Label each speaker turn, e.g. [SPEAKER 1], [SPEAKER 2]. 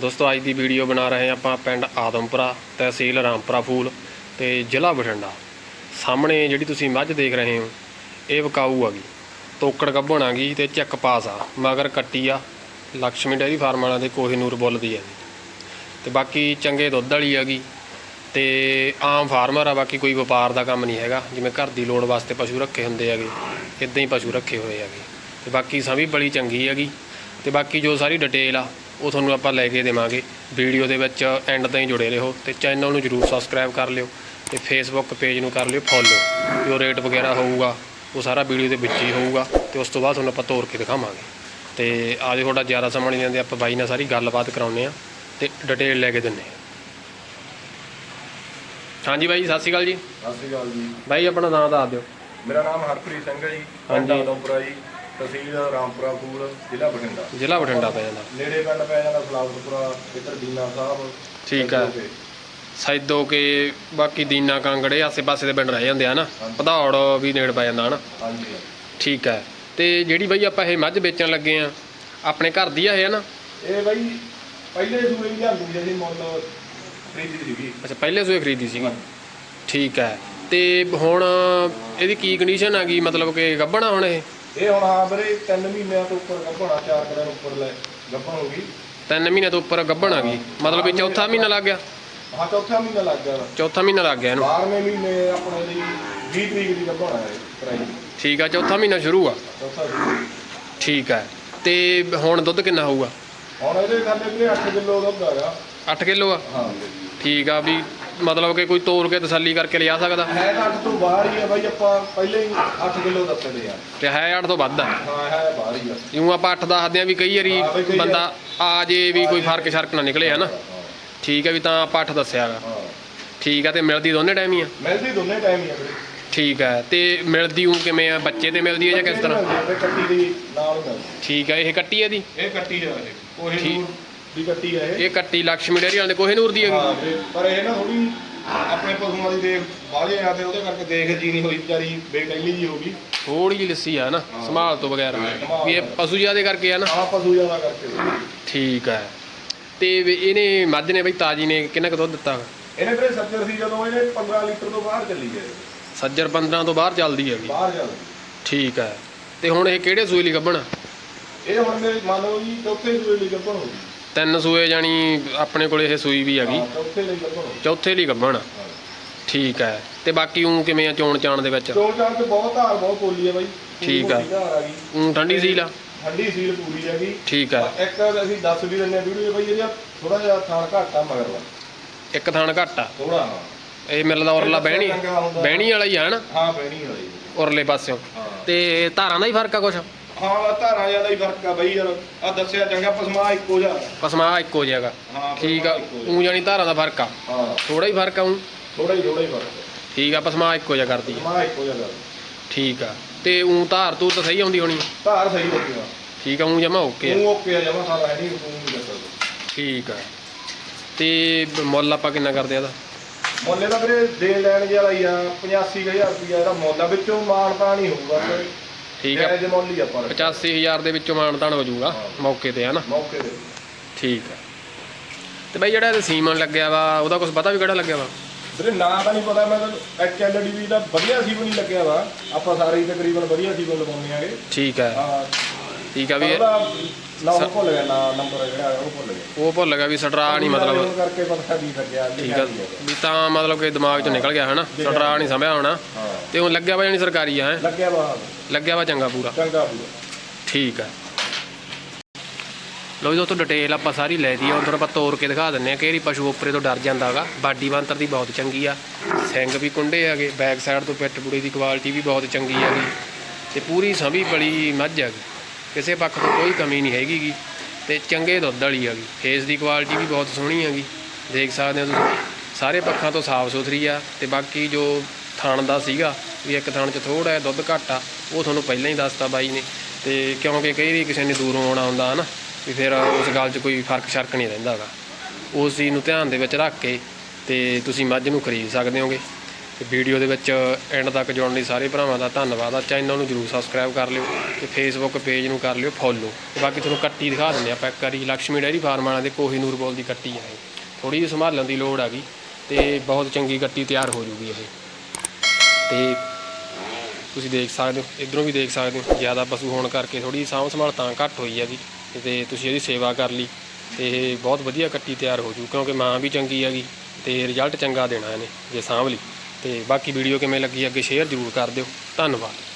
[SPEAKER 1] ਦੋਸਤੋ, ਅੱਜ ਦੀ ਵੀਡੀਓ ਬਣਾ ਰਹੇ ਹਾਂ ਆਪਾਂ ਪਿੰਡ ਆਦਮਪੁਰਾ ਤਹਿਸੀਲ ਰਾਮਪੁਰਾ ਫੂਲ ਤੇ ਜ਼ਿਲ੍ਹਾ ਬਠਿੰਡਾ। ਸਾਹਮਣੇ ਜਿਹੜੀ ਤੁਸੀਂ ਮੱਝ ਦੇਖ ਰਹੇ ਹੋ, ਇਹ ਵਿਕਾਊ ਹੈਗੀ। ਤੋਕੜ ਗੱਭਣ ਗਈ ਤੇ ਚੱਕ ਪਾਸ ਆ, ਮਗਰ ਕੱਟੀ ਆ। ਲక్ష్ਮੀ ਡੈਰੀ ਫਾਰਮ ਵਾਲਿਆਂ ਦੇ ਕੋਹੀਨੂਰ ਬੁੱਲ ਦੀ ਹੈਗੀ। ਤੇ ਬਾਕੀ ਚੰਗੇ ਦੁੱਧ ਵਾਲੀ ਹੈਗੀ ਤੇ ਆਮ ਫਾਰਮਰ ਆ, ਬਾਕੀ ਕੋਈ ਵਪਾਰ ਦਾ ਕੰਮ ਨਹੀਂ ਹੈਗਾ। ਜਿਵੇਂ ਘਰ ਦੀ ਲੋੜ ਵਾਸਤੇ ਪਸ਼ੂ ਰੱਖੇ ਹੁੰਦੇ ਹੈਗੇ, ਇਦਾਂ ਹੀ ਪਸ਼ੂ ਰੱਖੇ ਹੋਏ ਹੈਗੇ। ਤੇ ਬਾਕੀ ਸਮੀ ਬੜੀ ਚੰਗੀ ਹੈਗੀ। ਤੇ ਬਾਕੀ ਜੋ ਸਾਰੀ ਡਿਟੇਲ ਆ ਉਹ ਤੁਹਾਨੂੰ ਆਪਾਂ ਲੈ ਕੇ ਦੇਵਾਂਗੇ। ਵੀਡੀਓ ਦੇ ਵਿੱਚ ਐਂਡ ਤਾਈਂ ਜੁੜੇ ਰਹੋ ਤੇ ਚੈਨਲ ਨੂੰ ਜਰੂਰ ਸਬਸਕ੍ਰਾਈਬ ਕਰ ਲਿਓ ਤੇ ਫੇਸਬੁੱਕ ਪੇਜ ਨੂੰ ਕਰ ਲਿਓ ਫੋਲੋ ਜੋ ਰੇਟ ਵਗੈਰਾ ਹੋਊਗਾ ਉਹ ਸਾਰਾ ਵੀਡੀਓ ਦੇ ਵਿੱਚ ਹੀ ਹੋਊਗਾ ਤੇ ਉਸ ਤੋਂ ਬਾਅਦ ਤੁਹਾਨੂੰ ਆਪਾਂ ਤੋਰ ਕੇ ਦਿਖਾਵਾਂਗੇ। ਤੇ ਆਜੋ ਤੁਹਾਡਾ ਜ਼ਿਆਦਾ ਸਮਾਂ ਨਹੀਂ ਲੈਂਦੇ ਆਪਾਂ ਬਾਈ ਨਾਲ ਸਾਰੀ ਗੱਲਬਾਤ ਕਰਾਉਂਦੇ ਆ ਤੇ ਡਿਟੇਲ ਲੈ ਕੇ ਦਿੰਨੇ ਆ ਹਾਂਜੀ ਬਾਈ ਸਤਿ ਸ਼੍ਰੀ ਅਕਾਲ ਜੀ।
[SPEAKER 2] ਸਤਿ ਸ਼੍ਰੀ ਅਕਾਲ ਜੀ।
[SPEAKER 1] ਬਾਈ ਆਪਣਾ ਨਾਮ ਦੱਸ ਦਿਓ।
[SPEAKER 2] ਮੇਰਾ ਨਾਮ ਹਰਪ੍ਰੀਤ ਸਿੰਘ ਹੈ ਜੀ
[SPEAKER 1] ਹਾਂਜੀ।
[SPEAKER 2] ਪਿੰਡ ਆਦਮਪੁਰਾ ਜੀ। ਤਹਿਸੀਲ ਰਾਮਪੁਰਾ ਫੂਲ ਜ਼ਿਲ੍ਹਾ ਬਠਿੰਡਾ।
[SPEAKER 1] ਜ਼ਿਲ੍ਹਾ ਬਠਿੰਡਾ ਪੈ ਜਾਂਦਾ।
[SPEAKER 2] ਨੇੜੇ ਪਿੰਡ ਪੈ ਜਾਂਦਾ ਫਲਾਵਰਪੁਰਾ ਇੱਧਰ ਦੀਨਾ ਸਾਹਿਬ।
[SPEAKER 1] ਠੀਕ ਆ।
[SPEAKER 2] ਇੱਧਰ
[SPEAKER 1] ਸੈਦੋ ਕੇ ਬਾਕੀ ਦੀਨਾ ਕਾਂਗੜੇ ਆਸੇ ਪਾਸੇ ਦੇ ਪਿੰਡ ਰਹਿ ਜਾਂਦੇ ਆ ਨਾ। ਪਧੌੜ ਵੀ ਨੇੜ ਪੈ ਜਾਂਦਾ ਹਨਾ।
[SPEAKER 2] ਹਾਂਜੀ
[SPEAKER 1] ਠੀਕ ਹੈ ਤੇ ਜਿਹੜੀ ਬਾਈ ਆਪਾਂ ਇਹ ਮੱਝ ਵੇਚਣ ਲੱਗੇ ਆ ਆਪਣੇ ਘਰ ਦੀ ਆ ਇਹ ਨਾ
[SPEAKER 2] ਇਹ ਬਈ ਪਹਿਲੇ ਸੂਏ ਵੀ ਲਿਆਂਦੀ ਸੀ ਅਸੀਂ ਮੁੱਲ ਖਰੀਦੀ ਸੀਗੀ।
[SPEAKER 1] ਅੱਛਾ ਪਹਿਲੇ ਸੂਏ ਖਰੀਦੀ ਸੀਗੀ ਠੀਕ ਹੈ ਤੇ ਹੁਣ ਇਹਦੀ ਕੀ ਕੰਡੀਸ਼ਨ ਆ ਗਈ? ਮਤਲਬ ਕਿ ਗੱਭਣਾ ਹੁਣ ਇਹ?
[SPEAKER 2] ਇਹ ਹੁਣ ਹਾਂ ਵੀਰੇ 3 ਮਹੀਨਿਆਂ ਤੋਂ ਉੱਪਰ ਗੱਭਣਾ 4 ਦਿਨ ਉੱਪਰ ਲੈ ਗੱਭਣ ਹੋ ਗਈ
[SPEAKER 1] ਤਿੰਨ ਮਹੀਨੇ ਤੋਂ ਉੱਪਰ ਗੱਭਣ ਆ ਗਈ। ਮਤਲਬ ਵੀ ਚੌਥਾ ਮਹੀਨਾ ਲੱਗ ਗਿਆ।
[SPEAKER 2] ਹਾਂ ਚੌਥਾ ਮਹੀਨਾ ਲੱਗ ਗਿਆ
[SPEAKER 1] ਚੌਥਾ ਮਹੀਨਾ ਲੱਗ ਗਿਆ ਇਹਨੂੰ।
[SPEAKER 2] 12ਵੇਂ ਮਹੀਨੇ ਆਪਣੇ ਲਈ 20 ਤਰੀਕ ਦੀ ਗੱਭਣਾ ਹੈ ਪ੍ਰਾਈਸ
[SPEAKER 1] ਠੀਕ ਆ ਚੌਥਾ ਮਹੀਨਾ ਸ਼ੁਰੂ ਆ।
[SPEAKER 2] ਚੌਥਾ
[SPEAKER 1] ਠੀਕ ਹੈ ਤੇ ਹੁਣ ਦੁੱਧ ਕਿੰਨਾ ਹੋਊਗਾ?
[SPEAKER 2] ਹੁਣ ਇਹਦੇ ਥੱਲੇ ਵੀਰੇ 8 ਕਿਲੋ ਦੁੱਧ ਹੈਗਾ।
[SPEAKER 1] 8 ਕਿਲੋ ਆ?
[SPEAKER 2] ਹਾਂ
[SPEAKER 1] ਠੀਕ ਆ ਵੀ ਮਤਲਬ ਕਿ ਕੋਈ ਤੋਲ ਕੇ ਤਸੱਲੀ ਕਰਕੇ ਲਿਆ ਸਕਦਾ।
[SPEAKER 2] ਹੈ ਤਾਂ 8 ਤੋਂ ਬਾਹਰ ਹੀ ਆ ਬਾਈ ਆਪਾਂ ਪਹਿਲੇ ਹੀ 8 ਕਿਲੋ ਦੱਸਦੇ ਆ।
[SPEAKER 1] ਤੇ ਹੈ 8 ਤੋਂ ਵੱਧ ਆ।
[SPEAKER 2] ਹਾਂ ਹੈ ਬਾਹਰ ਹੀ ਆ।
[SPEAKER 1] ਜਿਉਂ ਆਪਾਂ 8 ਦੱਸਦੇ ਆ ਵੀ ਕਈ ਵਾਰੀ
[SPEAKER 2] ਹਾਂ, ਵੀ ਕਈ
[SPEAKER 1] ਬੰਦਾ ਆ ਜੇ ਵੀ ਕੋਈ ਫ਼ਰਕ ਸ਼ਰਕ ਨਾ ਨਿਕਲੇ ਹਨਾ? ਠੀਕ ਹੈ ਵੀ ਤਾਂ ਆਪਾਂ 8 ਦੱਸਿਆ ਗਾ।
[SPEAKER 2] ਹਾਂ।
[SPEAKER 1] ਠੀਕ ਆ ਤੇ ਮਿਲਦੀ ਦੋਨੇ ਟਾਈਮ ਹੀ ਆ?
[SPEAKER 2] ਮਿਲਦੀ ਦੋਨੇ ਟਾਈਮ ਹੀ ਆ ਵੀਰੇ।
[SPEAKER 1] ਠੀਕ ਹੈ ਤੇ ਮਿਲਦੀ ਉਹ ਕਿਵੇਂ ਆ? ਬੱਚੇ ਤੇ ਮਿਲਦੀ ਹੈ ਜਾਂ ਕਿਸ ਤਰ੍ਹਾਂ?
[SPEAKER 2] ਮਿਲਦੀ ਆ, ਤੇ ਕੱਟੀ ਦੀ ਨਾਲ ਹੀ ਮਿਲਦੀ।
[SPEAKER 1] ਠੀਕ ਹੈ ਇਹ ਕੱਟੀ ਹੈ ਦੀ
[SPEAKER 2] ਇਹ ਕੱਟੀ ਆ ਇਹ। ਕੋਹੇ
[SPEAKER 1] ਠੀਕ।
[SPEAKER 2] ਨੂਰ ਦੀ ਕੱਟੀ ਆ ਇਹ।
[SPEAKER 1] ਇਹ ਕੱਟੀ ਲక్ష్ਮੀ ਡੇਅਰੀ ਵਾਲੇ ਦੇ ਕੋਹੇ ਨੂਰ ਦੀ
[SPEAKER 2] ਹਾਂ
[SPEAKER 1] ਹੈਗੀ
[SPEAKER 2] ਪਰ ਇਹ ਨਾ ਥੋੜੀ ਆਪਣੇ ਪਸ਼ੂਆਂ ਦੀ ਦੇਖ ਬਾਹਲੇ ਆ ਤੇ ਉਹਦੇ ਕਰਕੇ ਦੇਖ ਜੀ ਨਹੀਂ ਹੋਈ ਵਿਚਾਰੀ ਬੇਟੈਲੀ ਜੀ ਹੋ ਗਈ।
[SPEAKER 1] ਥੋੜੀ ਜਿਹੀ ਲੱਸੀ ਆ ਨਾ
[SPEAKER 2] ਹਾਂ।
[SPEAKER 1] ਸੰਭਾਲ ਤੋਂ ਬਗੈਰ ਵੀ ਇਹ ਪਸ਼ੂ ਜਿਆਦੇ ਕਰਕੇ ਆ ਨਾ।
[SPEAKER 2] ਆ ਪਸ਼ੂ ਜ਼ਿਆਦਾ ਕਰਕੇ।
[SPEAKER 1] ਠੀਕ ਹੈ ਤੇ ਵੀ ਇਹਨੇ ਮੱਝ ਨੇ ਬਈ ਤਾਜੀ ਨੇ ਕਿੰਨਾ ਕੁ ਦੁੱਧ ਦਿੱਤਾ?
[SPEAKER 2] ਇਹਨੇ ਵੀਰੇ ਸੱਜਰ ਸੀ ਜਦੋਂ ਇਹਨੇ 15 ਲੀਟਰ ਤੋਂ ਬਾਹਰ ਚੱਲੀ ਗਏ।
[SPEAKER 1] ਸੱਜਰ 15 ਤੋਂ ਬਾਹਰ ਚੱਲਦੀ ਹੈਗੀ।
[SPEAKER 2] ਬਾਹਰ ਚੱਲ
[SPEAKER 1] ਠੀਕ ਹੈ ਤੇ ਹੁਣ ਇਹ ਕਿਹੜੇ ਸੂਏ ਲਈ ਗੱਭਣ?
[SPEAKER 2] ਇਹ ਹੁਣ ਮੇਰੇ ਮੰਨ ਲਓ ਜੀ ਚੌਥੇ ਸੂਏ ਲਈ ਹੋ ਗਈ।
[SPEAKER 1] ਤਿੰਨ ਸੂਏ ਜਾਨੀ ਆਪਣੇ ਕੋਲ ਇਹ ਸੂਈ ਵੀ ਹੈਗੀ।
[SPEAKER 2] ਚੌਥੇ ਲਈ
[SPEAKER 1] ਚੌਥੇ ਗੱਭਣ।
[SPEAKER 2] ਹਾਂ।
[SPEAKER 1] ਠੀਕ ਹੈ। ਤੇ ਬਾਕੀ ਉਹ ਕਿਵੇਂ ਆ ਚੋਣ ਚਾਣ ਦੇ ਵਿੱਚ?
[SPEAKER 2] ਦੋ ਚਾਰ ਤੇ ਬਹੁਤ ਧਾਰ ਬਹੁਤ ਪੋਲੀ ਹੈ ਬਾਈ। ਪੂਰੀ
[SPEAKER 1] ਠੀਕ ਆ।
[SPEAKER 2] ਮੋਟੀ ਧਾਰ ਆ ਗਈ।
[SPEAKER 1] ਉਹ ਠੰਡੀ ਸੀਲ ਆ?
[SPEAKER 2] ਠੰਡੀ ਸੀਲ ਪੂਰੀ ਹੈਗੀ।
[SPEAKER 1] ਠੀਕ ਹੈ
[SPEAKER 2] ਇੱਕ ਅਸੀਂ ਦੱਸ ਵੀ ਦਿੰਨੇ ਵੀਡੀਓ ਬਾਈ ਇਹਦਾ ਥੋੜਾ ਜਿਹਾ ਥਾਣ ਘੱਟ ਆ ਮਗਰਲਾ
[SPEAKER 1] ਇੱਕ ਥਾਣ ਘੱਟ ਆ?
[SPEAKER 2] ਥੋੜਾ
[SPEAKER 1] ਇਹ ਮਿਲਦਾ ਉਰਲਾ ਬਹਿਣੀ। ਬਹਿਣੀ ਵਾਲਾ ਹੀ ਆ ਹਨਾ?
[SPEAKER 2] ਹਾਂ ਬੈਣੀ ਵਾਲੀ
[SPEAKER 1] ਉਰਲੇ ਪਾਸਿਓਂ।
[SPEAKER 2] ਹਾਂ।
[SPEAKER 1] ਤੇ ਧਾਰਾਂ ਦਾ ਹੀ ਫ਼ਰਕ ਆ ਕੁਛ?
[SPEAKER 2] ਹਾਂ ਵਾ ਧਾਰਾਂ ਜ਼ਿਆਦਾ ਹੀ ਫ਼ਰਕ ਆ ਬਾਈ ਯਾਰ। ਆ ਦੱਸਿਆ ਚੰਗਾ ਪਸਮਾ ਇੱਕੋ ਜਿਹਾ
[SPEAKER 1] ਪਸਮਾ ਇੱਕੋ ਜਿਹਾਗਾ
[SPEAKER 2] ਹਾਂ
[SPEAKER 1] ਠੀਕ ਆ
[SPEAKER 2] ਪਸਮਾ ਇੱਕੋ
[SPEAKER 1] ਉਹ ਜਾਨੀ ਧਾਰਾਂ ਦਾ ਫ਼ਰਕ ਆ।
[SPEAKER 2] ਜਿਹਾ। ਹਾਂ।
[SPEAKER 1] ਥੋੜਾ ਹੀ ਫ਼ਰਕ ਆ ਉਹ
[SPEAKER 2] ਥੋੜਾ ਹੀ ਥੋੜਾ ਹੀ ਫ਼ਰਕ
[SPEAKER 1] ਠੀਕ ਆ ਪਸਮਾ ਇੱਕੋ ਜਿਹਾ ਕਰਦੀ ਆ।
[SPEAKER 2] ਪਸਮਾ ਇੱਕੋ ਜਿਹਾ ਗੱਲ।
[SPEAKER 1] ਠੀਕ ਆ ਤੇ ਉਹ ਧਾਰ ਤੂਰ ਤਾਂ ਸਹੀ ਆਉਂਦੀ ਹੋਣੀ?
[SPEAKER 2] ਧਾਰ ਸਹੀ ਹੋਊਗਾ
[SPEAKER 1] ਠੀਕ ਆ ਉਹ ਜਮਾ ਓਕੇ ਆ।
[SPEAKER 2] ਤੂੰ ਓਕੇ ਆ ਜਮਾ ਸਾਰਾ ਹੈ ਨਹੀਂ ਤੂੰ ਨਹੀਂ ਦੱਸਦਾ
[SPEAKER 1] ਠੀਕ ਆ। ਤੇ ਮੁੱਲ ਆਪਾਂ ਕਿੰਨਾ ਕਰਦੇ ਆ ਇਹਦਾ?
[SPEAKER 2] ਮੁੱਲੇ ਦਾ ਵੀਰੇ ਦੇ ਲੈਣ ਵਾਲਾ ਹੀ ਆ 85000 ਰੁਪਇਆ ਇਹਦਾ ਮੁੱਲ ਆ ਵਿੱਚੋਂ ਮਾਣ ਤਾਂ ਨਹੀਂ ਹੋਊਗਾ।
[SPEAKER 1] ਠੀਕ ਆ।
[SPEAKER 2] ਜਾਇਜ਼ ਮੁੱਲ ਹੀ ਆਪਾਂ
[SPEAKER 1] 85000 ਦੇ ਵਿੱਚੋਂ ਮਾਨਤਾਨ ਹੋ ਜਾਊਗਾ
[SPEAKER 2] ਹਾਂ।
[SPEAKER 1] ਮੌਕੇ ਤੇ ਹਨਾ?
[SPEAKER 2] ਮੌਕੇ ਤੇ।
[SPEAKER 1] ਠੀਕ ਆ। ਤੇ ਬਾਈ ਜਿਹੜਾ ਇਹ ਸੀਮਨ ਲੱਗਿਆ ਵਾ ਉਹਦਾ ਕੁਝ ਪਤਾ ਵੀ ਕਿਹੜਾ ਲੱਗਿਆ ਵਾ?
[SPEAKER 2] ਵੀਰੇ ਨਾਂ ਤਾਂ ਨਹੀਂ ਪਤਾ ਮੈਂ ਤਾਂ ਐਚਐਲਡੀ ਦਾ ਵਧੀਆ ਸੀ ਨਹੀਂ ਲੱਗਿਆ ਵਾ। ਆਪਾਂ ਸਾਰੇ ਹੀ ਤਕਰੀਬਨ ਵਧੀਆ ਸੀ ਲਗਾਉਂਦੇ ਆਂਗੇ।
[SPEAKER 1] ਠੀਕ ਹੈ
[SPEAKER 2] ਹਾਂ।
[SPEAKER 1] ਠੀਕ ਆ ਵੀ
[SPEAKER 2] ਨਾ ਉਹ ਭੁੱਲ ਗਿਆ ਨਾ ਨੰਬਰ ਜਿਹੜਾ ਉਹ ਭੁੱਲ ਗਿਆ।
[SPEAKER 1] ਉਹ ਭੁੱਲ ਗਿਆ ਵੀ ਸਟਰਾ ਨਹੀਂ ਮਤਲਬ।
[SPEAKER 2] ਕਰਕੇ ਪਤਾ ਨਹੀਂ ਲੱਗਿਆ
[SPEAKER 1] ਠੀਕ ਆ। ਵੀ ਤਾਂ ਮਤਲਬ ਕਿ ਦਿਮਾਗ ਚੋਂ ਨਿਕਲ ਗਿਆ ਹਨਾ। ਸਟਰਾ ਨਹੀਂ ਸਮਝਿਆ ਹੋਣਾ। ਤੇ ਉਹ ਲੱਗਿਆ ਵਾ ਜਾਨੀ ਸਰਕਾਰੀ ਆ ਹੈ?
[SPEAKER 2] ਲੱਗਿਆ ਵਾ।
[SPEAKER 1] ਲੱਗਿਆ ਵਾ ਚੰਗਾ ਪੂਰਾ।
[SPEAKER 2] ਚੰਗਾ ਪੂਰਾ।
[SPEAKER 1] ਠੀਕ ਆ। ਲੋ ਜੀ ਦੋਸਤੋ ਡਿਟੇਲ ਆਪਾਂ ਸਾਰੀ ਲੈ ਦੀ ਆ। ਹੁਣ ਤੁਹਾਨੂੰ ਆਪਾਂ ਤੋੜ ਕੇ ਦਿਖਾ ਦਿੰਨੇ ਆ ਕਿ ਇਹਦੀ ਪਸ਼ੂ ਉੱਪਰੇ ਤੋਂ ਡਰ ਜਾਂਦਾ ਹੈਗਾ ਬਾਡੀ ਬੰਤਰ ਦੀ ਬਹੁਤ ਚੰਗੀ ਆ। ਸਿੰਘ ਵੀ ਕੁੰਡੇ ਹੈਗੇ ਬੈਕ ਸਾਈਡ ਤੋਂ ਪਿੱਠ ਪੁੜੀ ਦੀ ਕੁਆਲਿਟੀ ਵੀ ਬਹੁਤ ਚੰਗੀ ਹੈਗੀ। ਤੇ ਪੂਰੀ ਸੰਭੀ ਬੜੀ ਮੱਝ ਹੈਗੀ। ਕਿਸੇ ਪੱਖ ਤੋਂ ਕੋਈ ਕਮੀ ਨਹੀਂ ਹੈਗੀ ਗੀ। ਤੇ ਚੰਗੇ ਦੁੱਧ ਵਾਲੀ ਹੈਗੀ ਫੇਸ ਦੀ ਕੁਆਲਿਟੀ ਵੀ ਬਹੁਤ ਸੋਹਣੀ ਹੈਗੀ ਦੇਖ ਸਕਦੇ ਹੋ ਤੁਸੀਂ, ਸਾਰੇ ਪੱਖਾਂ ਤੋਂ ਸਾਫ਼ ਸੁਥਰੀ ਆ ਤੇ ਬਾਕੀ ਜੋ ਥਣ ਦਾ ਸੀਗਾ, ਵੀ ਇੱਕ ਥਣ 'ਚ ਥੋੜਾ ਜਿਹਾ ਦੁੱਧ ਘੱਟ ਆ, ਉਹ ਤੁਹਾਨੂੰ ਪਹਿਲਾਂ ਹੀ ਦੱਸਤਾ ਬਾਈ ਨੇ। ਤੇ ਕਿਉਂਕਿ ਕਈ ਵਾਰੀ ਕਿਸੇ ਨੇ ਦੂਰੋਂ ਆਉਣਾ ਹੁੰਦਾ ਹਨਾ, ਵੀ ਫਿਰ ਉਸ ਗੱਲ 'ਚ ਕੋਈ ਫ਼ਰਕ ਸ਼ਰਕ ਨਹੀਂ ਰਹਿੰਦਾ ਹੈਗਾ। ਉਸ ਚੀਜ਼ ਨੂੰ ਧਿਆਨ ਦੇ ਵਿੱਚ ਰੱਖ ਕੇ ਤੇ ਤੁਸੀਂ ਮੱਝ ਨੂੰ ਖਰੀਦ ਸਕਦੇ ਹੋਗੇ। ਤੇ ਵੀਡੀਓ ਦੇ ਵਿੱਚ ਐਂਡ ਤੱਕ ਜੁੜਨ ਲਈ ਸਾਰੇ ਭਰਾਵਾਂ ਦਾ ਧੰਨਵਾਦ ਆ। ਚੈਨਲ ਨੂੰ ਜਰੂਰ ਸਬਸਕ੍ਰਾਈਬ ਕਰ ਲਿਓ ਤੇ ਫੇਸਬੁੱਕ ਪੇਜ ਨੂੰ ਕਰ ਲਿਓ ਫੋਲੋ ਤੇ ਬਾਕੀ ਤੁਹਾਨੂੰ ਕੱਟੀ ਦਿਖਾ ਦਿੰਦੇ ਆਪਾਂ ਇੱਕ ਵਾਰੀ ਲక్ష్ਮੀ ਡੈਰੀ ਫਾਰਮ ਵਾਲਿਆਂ ਦੇ ਕੋਹੀਨੂਰ ਬੋਲ ਦੀ ਕੱਟੀ ਆ ਇਹ। ਥੋੜੀ ਜਿਹੀ ਸੰਭਾਲਣ ਦੀ ਲੋੜ ਹੈਗੀ ਤੇ ਬਹੁਤ ਚੰਗੀ ਕੱਟੀ ਤਿਆਰ ਹੋ ਜੂਗੀ ਇਹ। ਤੇ ਤੁਸੀਂ ਦੇਖ ਸਕਦੇ ਹੋ, ਇਧਰੋਂ ਵੀ ਦੇਖ ਸਕਦੇ ਹੋ, ਜ਼ਿਆਦਾ ਪਸ਼ੂ ਹੋਣ ਕਰਕੇ ਥੋੜੀ ਸਾਂਭ ਸੰਭਾਲ ਤਾਂ ਘੱਟ ਹੋਈ ਹੈਗੀ। ਤੇ ਤੁਸੀਂ ਇਹਦੀ ਸੇਵਾ ਕਰ ਲਈ ਤੇ ਇਹ ਬਹੁਤ ਵਧੀਆ ਕੱਟੀ ਤਿਆਰ ਹੋ ਜੂ, ਕਿਉਂਕਿ ਮਾਂ ਵੀ ਚੰਗੀ ਹੈਗੀ ਤੇ ਰਿਜ਼ਲਟ ਚੰਗਾ ਦੇਣਾ ਇਹਨੇ, ਜੇ ਸਾਂਭ ਲਈ। ਤੇ ਬਾਕੀ ਵੀਡੀਓ ਕਿਵੇਂ ਲੱਗੀ ਅੱਗੇ ਸ਼ੇਅਰ ਜ਼ਰੂਰ ਕਰ ਦਿਓ। ਧੰਨਵਾਦ।